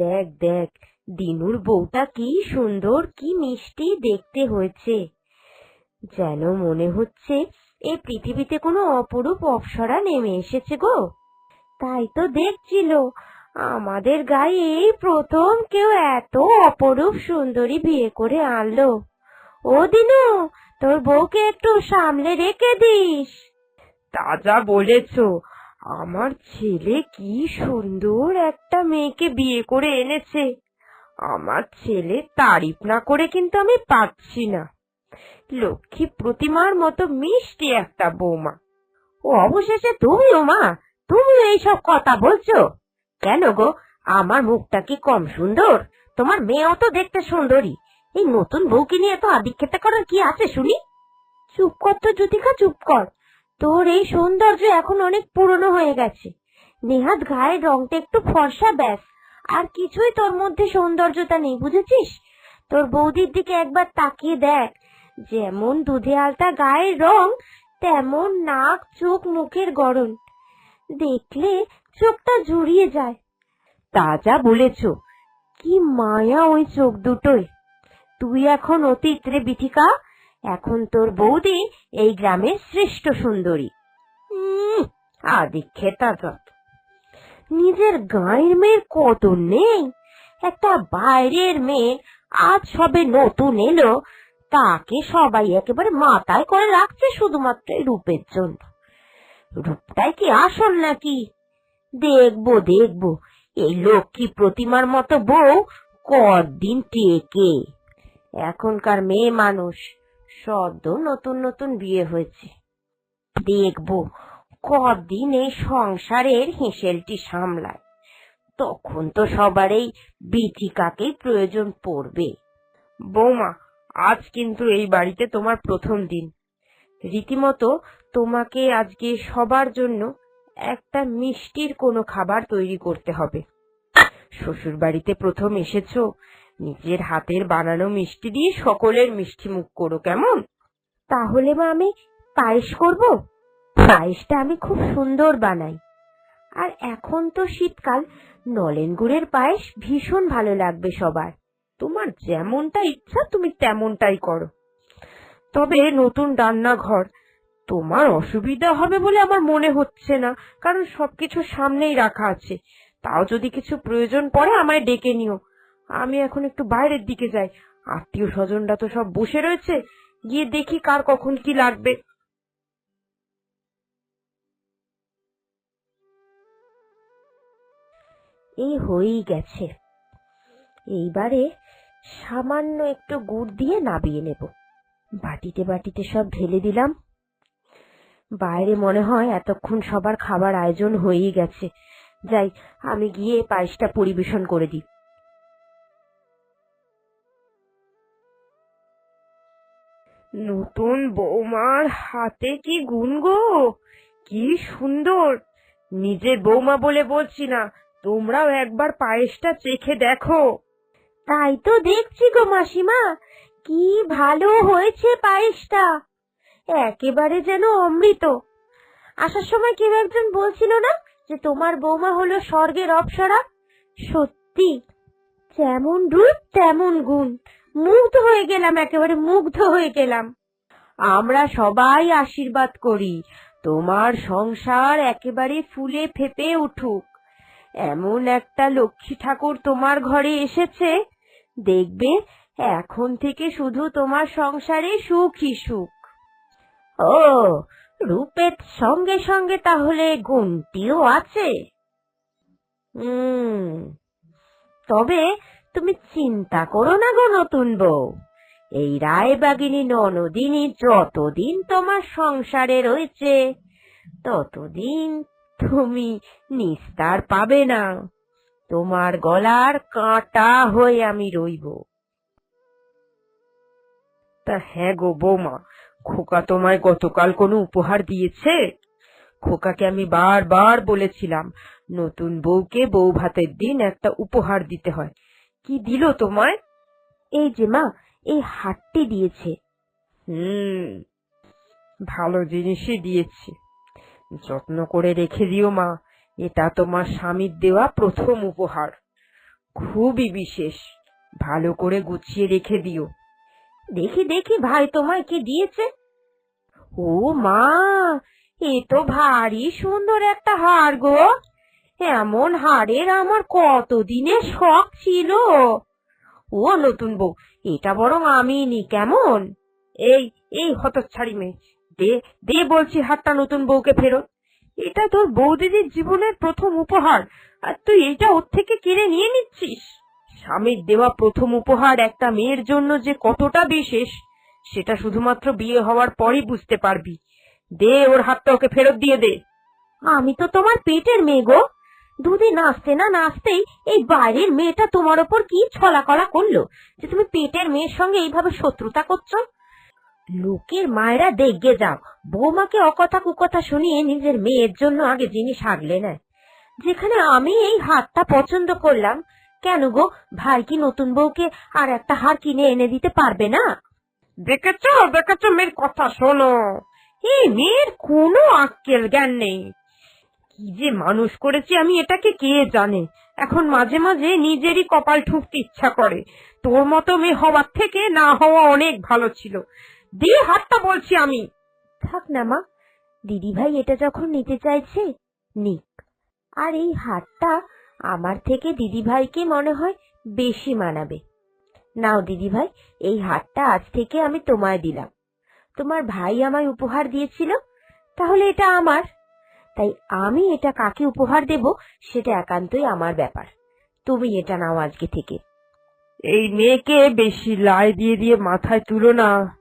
দেখ দেখ, দিনুর বউটা কি সুন্দর, কি মিষ্টি দেখতে হয়েছে। যেন মনে হচ্ছে এই পৃথিবীতে কোনো অপরূপ অপ্সরা নেমে এসেছে গো। তাই তো দেখছিল, আমাদের গায়ে এই প্রথম কেউ এত অপরূপ সুন্দরী বিয়ে করে আনলো। ও দিনু, তোর বউকে একটু সামলে রেখে দিস। তা যা বলেছ আমার ছেলে কি সুন্দর একটা মেয়েকে বিয়ে করে এনেছে। আমার ছেলে তারিফ না করে কিন্তু আমি পাচ্ছি না। লক্ষ্মী প্রতিমার মতো মিষ্টি একটা বৌমা। ও অবশেষে তুমিও মা তুমি এইসব কথা বলছো? কেন গো, আমার মুখটা কি কম সুন্দর? তোমার মেয়েও তো দেখতে সুন্দরী। এই নতুন বউকে নিয়ে এত আদিক্ষেতা করার কি আছে শুনি? চুপ কর তো জ্যোতিকা চুপ কর। তোর এই সৌন্দর্য এখন অনেক পুরনো হয়ে গেছে। নেহাত গায়ের রংটা একটু ফর্সা, ব্যাস। আর কিছুই তোর মধ্যে সৌন্দর্যতা নেই, বুঝেছিস? তোর বৌদির দিকে একবার তাকিয়ে দেখ, যেমন দুধে আলতা গায়ের রং, তেমন নাক, চোখ, মুখের গড়ন। দেখলে চোখটা জুড়িয়ে যায়। তা যা বলেছ, কি মায়া ওই চোখ দুটোই তুই এখন অতীত রে বিথিকা এখন তোর বৌদি এই গ্রামের শ্রেষ্ঠ সুন্দরী। আদিক্ষেতা যত নিজের গাঁয়ের মেয়ের কত নেই? একটা বাইরের মেয়ে আজ সবে নতুন এলো, তাকে সবাই একেবারে মাথায় করে রাখছে শুধুমাত্র রূপের জন্য। রূপটাই কি আসল নাকি? দেখব দেখব, এই লক্ষ্মী প্রতিমার মতো বউ কদিন টেকে। এখনকার মেয়ে মানুষ সদ্য নতুন নতুন বিয়ে হয়েছে। দেখব কদিন এই সংসারের হেঁসেলটি সামলায়। তখন তো সবার এই বিথিকাকেই প্রয়োজন পড়বে। বৌমা, আজ কিন্তু এই বাড়িতে তোমার প্রথম দিন। রীতিমতো তোমাকে আজকে সবার জন্য একটা মিষ্টির কোনো খাবার তৈরি করতে হবে। শ্বশুর বাড়িতে প্রথম এসেছ নিজের হাতের বানানো মিষ্টি দিয়ে সকলের মিষ্টি মুখ করো কেমন? তাহলে মা আমি পায়েস করব? পায়েসটা আমি খুব সুন্দর বানাই। আর এখন তো শীতকাল, নলেন গুড়ের পায়েস ভীষণ ভালো লাগবে সবার। তোমার যেমনটা ইচ্ছা তুমি তেমনটাই করো। তবে নতুন রান্নাঘর, তোমার অসুবিধা হবে বলে আমার মনে হচ্ছে না, কারণ সবকিছু সামনেই রাখা আছে। তাও যদি কিছু প্রয়োজন পড়ে আমায় ডেকে নিও। আমি এখন একটু বাইরের দিকে যাই। আত্মীয় স্বজনরা তো সব বসে রয়েছে। গিয়ে দেখি কার কখন কি লাগবে। এই হয়েই গেছে। এইবারে সামান্য একটু গুড় দিয়ে নাবিয়ে নেব। বাটিতে বাটিতে সব ঢেলে দিলাম। বাইরে মনে হয় এতক্ষণ সবার খাবার আয়োজন হয়েই গেছে। যাই, আমি গিয়ে পায়েসটা পরিবেশন করে দিই। নতুন বৌমার হাতে কি গুণ গো? কি সুন্দর। নিজের বৌমা বলে বলছি না, তোমরাও একবার পায়েসটা চেখে দেখো। তাই তো দেখছি গো মাসিমা, কি ভালো হয়েছে পায়েসটা। একেবারে যেন অমৃত। আসার সময় কেউ একজন বলছিল না যে তোমার বৌমা হলো স্বর্গের অপসরা? সত্যি, যেমন রূপ তেমন গুণ। মুগ্ধ হয়ে গেলাম, একেবারে মুগ্ধ হয়ে গেলাম। আমরা সবাই আশীর্বাদ করি। তোমার সংসার একেবারে ফুলে ফেপে উঠুক। এমন একটা লক্ষ্মী ঠাকুর তোমার ঘরে এসেছে। দেখবে, এখন থেকে শুধু তোমার সংসারে সুখই সুখ। ও, রূপের সঙ্গে সঙ্গে তাহলে গুণটিও আছে। হুম তবে তুমি চিন্তা করো না গো নতুন বউ। এই রায়বাগিনী ননদিনী যতদিন তোমার সংসারে রয়েছে, ততদিন তুমি নিস্তার পাবে না। তোমার গলার কাঁটা হয়ে আমি রইব। তা হ্যাঁ গো বৌমা, খোকা তোমায় গতকাল কোনো উপহার দিয়েছে? খোকাকে আমি বারবার বলেছিলাম, নতুন বউকে বউ ভাতের দিন একটা উপহার দিতে হয়। কি দিল তোমায়? এই যে মা এই হাটটি দিয়েছে। হুম ভালো জিনিসই দিয়েছে। যত্ন করে রেখে দিও মা এটা তোমার স্বামীর দেওয়া প্রথম উপহার। খুবই বিশেষ ভালো করে গুছিয়ে রেখে দিও। দেখি দেখি ভাই তোমায় কি দিয়েছে? ও মা এ তো ভারী সুন্দর একটা হার গো। এমন হাড়ের আমার কতদিনের শখ ছিল। ও নতুন বউ এটা বরং আমি নি, কেমন? এই এই হতচ্ছাড়ি মেয়ে। দে দে বলছি হাতটা নতুন বউকে ফেরত। এটা তোর বৌদিদির জীবনের প্রথম উপহার। আর তুই এটা ওর থেকে কিনে নিয়ে নিচ্ছিস? স্বামীর দেওয়া প্রথম উপহার একটা মেয়ের জন্য যে কতটা বিশেষ, সেটা শুধুমাত্র বিয়ে হওয়ার পরই বুঝতে পারবি। দে ওর হাতটা ওকে ফেরত দিয়ে দে। আমি তো তোমার পেটের মেয়ে গো। দুদিন আসতে না নাচতেই এই বাইরের মেয়েটা তোমার ওপর কি ছলা কলা করল? যে তুমি পেটের মেয়ের সঙ্গে এইভাবে শত্রুতা করছ? লোকের মায়েরা দেখবে যাও। বৌমাকে অকথা কুকথা শুনিয়ে নিজের মেয়ের জন্য আগে জিনিস আগলে নেয়। যেখানে আমি এই হারটা পছন্দ করলাম। কেন গো, ভাই কি নতুন বউকে আর একটা হার কিনে এনে দিতে পারবে না? দেখেছ? দেখেছ? মেয়ের কথা শোনো। এই মেয়ের কোনো আক্কেল জ্ঞান নেই। কি যে মানুষ করেছি আমি এটাকে কে জানে? এখন মাঝে মাঝে নিজেরই কপাল ঠুকতে ইচ্ছা করে। তোর মতো মেয়ে হওয়ার থেকে না হওয়া অনেক ভালো ছিল। দিয়ে হাতটা বলছি আমি। থাক না মা। দিদি ভাই এটা যখন নিতে চাইছে, নিক। আর এই হাতটা আমার থেকে দিদি ভাইকে মনে হয় বেশি মানাবে। নাও দিদি ভাই এই হাতটা আজ থেকে আমি তোমায় দিলাম। তোমার ভাই আমায় উপহার দিয়েছিল, তাহলে এটা আমার। তাই আমি এটা কাকে উপহার দেব সেটা একান্তই আমার ব্যাপার। তুমি এটা নাও আজকে থেকে। এই মেয়েকে বেশি লাই দিয়ে দিয়ে মাথায় তুলো না।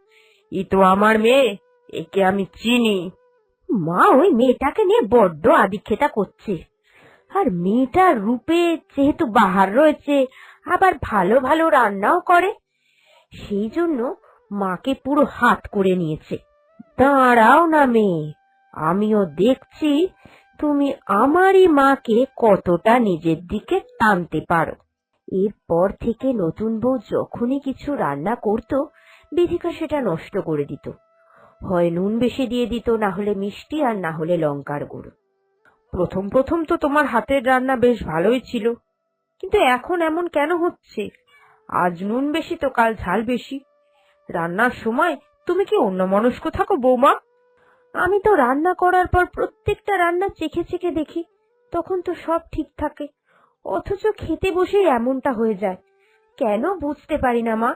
ই তো আমার মেয়ে একে আমি চিনি। মা ওই মেয়েটাকে নিয়ে বড্ড আদিক্ষেতা করছে। আর মেয়েটার রূপে যেহেতু বাহার রয়েছে আবার ভালো ভালো রান্নাও করে সেই জন্য মাকে পুরো হাত করে নিয়েছে। দাঁড়াও না মেয়ে। আমিও দেখছি তুমি আমারই মাকে কতটা নিজের দিকে টানতে পারো। এরপর থেকে নতুন বউ যখনই কিছু রান্না করত, বিধিকা সেটা নষ্ট করে দিত। হয় নুন বেশি দিয়ে দিত, না হলে মিষ্টি আর না হলে লঙ্কার গুঁড়ো। প্রথম প্রথম তো তোমার হাতের রান্না বেশ ভালোই ছিল, কিন্তু এখন এমন কেন হচ্ছে? আজ নুন বেশি তো কাল ঝাল বেশি। রান্নার সময় তুমি কি অন্য মনস্ক থাকো, বৌমা? আমি তো রান্না করার পর প্রত্যেকটা রান্না চেখে চেখে দেখি, তখন তো সব ঠিক থাকে। অথচ খেতে বসে এমনটা হয়ে যায়। কেন বুঝতে পারি না, মা?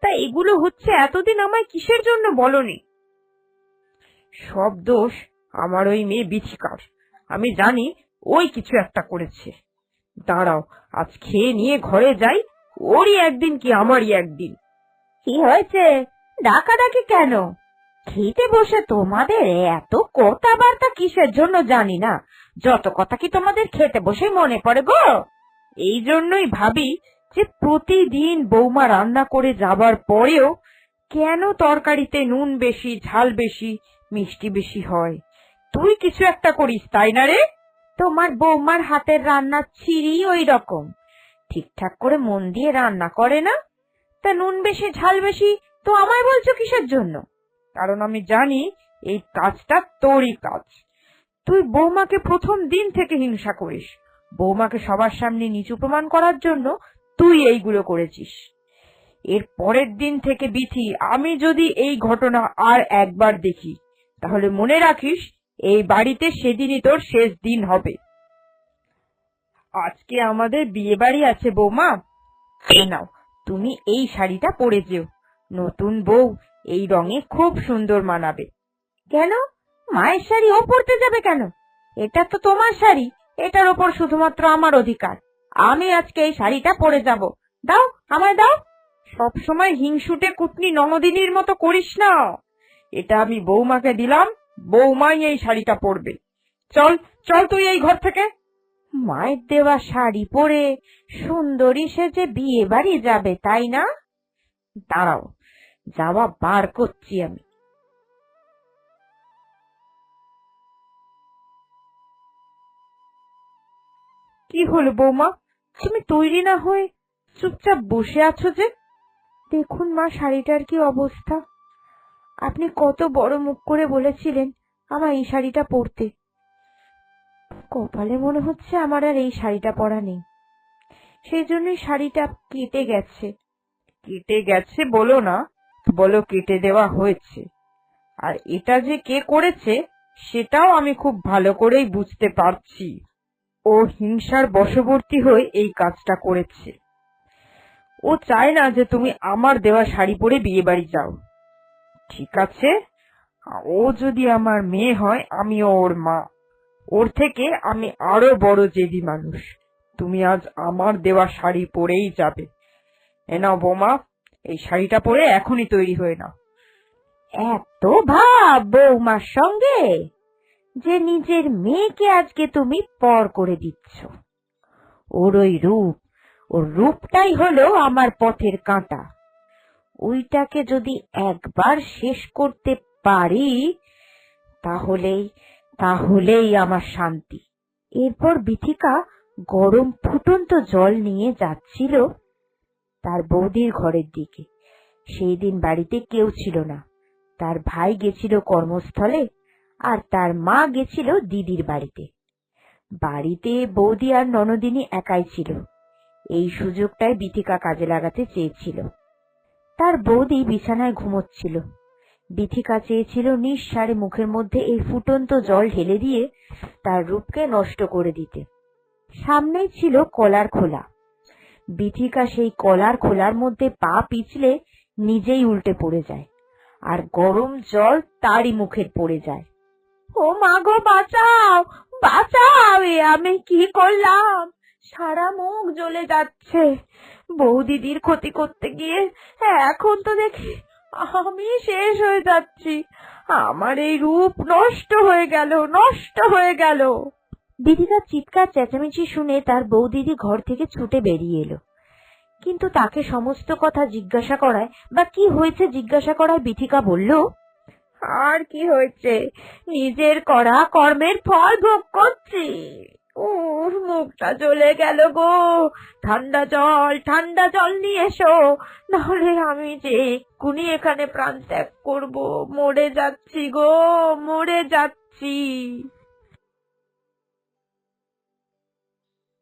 তা এগুলো হচ্ছে এতদিন আমায় কিসের জন্য বলনি? সব দোষ আমার ওই মেয়ে বিথিকার আমি জানি ওই কিছু একটা করেছে। দাঁড়াও, আজ খেয়ে নিয়ে ঘরে যাই, ওরই একদিন কি আমারই একদিন? কি হয়েছে? ডাকাডাকি কেন? খেতে বসে তোমাদের এত কথাবার্তা কিসের জন্য জানি না? যত কথা কি তোমাদের খেতে বসে মনে পড়ে গো? এই জন্যই ভাবি যে প্রতিদিন বৌমা রান্না করে যাবার পরেও কেন তরকারিতে নুন বেশি, ঝাল বেশি, মিষ্টি বেশি হয়? তুই কিছু একটা করিস, তাই না রে? তোমার বৌমার হাতের রান্না ছিরি ওই রকম। ঠিকঠাক করে মন দিয়ে রান্না করে না? তা নুন বেশি, ঝাল বেশি তো আমায় বলছো কিসের জন্য? কারণ আমি জানি এই কাজটা তোরই কাজ। তুই বৌমাকে প্রথম দিন থেকে হিংসা করিস। বৌমাকে সবার সামনে নিচু প্রমাণ করার জন্য তুই এইগুলো করেছিস। এর পরের দিন থেকে বিথি, আমি যদি এই ঘটনা আর একবার দেখি, তাহলে মনে রাখিস এই বাড়িতে সেদিনই তোর শেষ দিন হবে। আজকে আমাদের বিয়ে বাড়ি আছে বৌমা। নাও, তুমি এই শাড়িটা পরে যেও। নতুন বউ এই রঙে খুব সুন্দর মানাবে। কেন? মায়ের শাড়ি ও পরতে যাবে কেন? এটা তো তোমার শাড়ি, এটার ওপর শুধুমাত্র আমার অধিকার। আমি আজকে এই শাড়িটা পরে যাব। দাও, আমায় দাও। সব সময় হিংসুটে কুটনি ননদিনীর মতো করিস না। এটা আমি বৌমাকে দিলাম, বৌমাই এই শাড়িটা পরবে। চল চল তুই এই ঘর থেকে। মায়ের দেওয়া শাড়ি পরে সুন্দরী সেজে বিয়ে বাড়ি যাবে, তাই না? দাঁড়াও। যাওয়া বার করছি আমি। কি হলো বৌমা? তুমি তৈরি না হয়ে চুপচাপ বসে আছো যে? দেখুন মা, শাড়িটার কি অবস্থা। আপনি কত বড় মুখ করে বলেছিলেন আমার এই শাড়িটা পরতে। কপালে মনে হচ্ছে আমার আর এই শাড়িটা পরা নেই। সেই জন্যই শাড়িটা কেটে গেছে। কেটে গেছে বলো না। বলো কেটে দেওয়া হয়েছে। আর এটা যে কে করেছে, সেটাও আমি খুব ভালো করেই বুঝতে পারছি। ও হিংসার বশবর্তী হয়ে এই কাজটা করেছে। ও চায় না যে তুমি আমার দেওয়া শাড়ি পরে বিয়ে বাড়ি যাও। ঠিক আছে, ও যদি আমার মেয়ে হয়, আমিও ওর মা। ওর থেকে আমি আরও বড় জেদি মানুষ। তুমি আজ আমার দেওয়া শাড়ি পরেই যাবে। এ নাও বোমা এই শাড়িটা পরে এখনই তৈরি হয়ে নাও। এত ভাব বৌমার সঙ্গে যে নিজের মেয়েকে আজকে তুমি পর করে দিচ্ছ। ওর ওই রূপ, ওর রূপটাই হলো আমার পথের কাঁটা। ওইটাকে যদি একবার শেষ করতে পারি, তাহলেই তাহলেই আমার শান্তি। এরপর বিথিকা গরম ফুটন্ত জল নিয়ে যাচ্ছিল তার বৌদির ঘরের দিকে। সেই দিন বাড়িতে কেউ ছিল না। তার ভাই গেছিল কর্মস্থলে আর তার মা গেছিল দিদির বাড়িতে। বাড়িতে বৌদি আর ননদিনী একাই ছিল। এই সুযোগটাই বিথিকা কাজে লাগাতে চেয়েছিল। তার বৌদি বিছানায় ঘুমোচ্ছিল। বিথিকা চেয়েছিল নিঃসারে মুখের মধ্যে এই ফুটন্ত জল ঢেলে দিয়ে তার রূপকে নষ্ট করে দিতে। সামনেই ছিল কলার খোলা। বিথিকা সেই কলার খোলার মধ্যে পা পিছলে নিজেই উল্টে পড়ে যায়, আর গরম জল তারই মুখের পড়ে যায়। ও মা গো, বাঁচাও বাঁচাও আমি কি করলাম? সারা মুখ জ্বলে যাচ্ছে। বউ দিদির ক্ষতি করতে গিয়ে এখন তো দেখি আমি শেষ হয়ে যাচ্ছি। আমার এই রূপ নষ্ট হয়ে গেল, নষ্ট হয়ে গেল। দিদিকার চিৎকার চেঁচামেচি শুনে তার বৌদিদি ঘর থেকে ছুটে বেরিয়ে এলো। কিন্তু তাকে সমস্ত কথা জিজ্ঞাসা করায়, বা কি হয়েছে জিজ্ঞাসা করায় বিথিকা বলল, আর কি হয়েছে? নিজের করা কর্মের ফল ভোগ করছি। মুখটা জ্বলে গেল গো। ঠান্ডা জল ঠান্ডা জল নিয়ে এসো। নাহলে আমি যে এক্ষুনি এখানে প্রাণ ত্যাগ করব, মরে যাচ্ছি গো, মরে যাচ্ছি।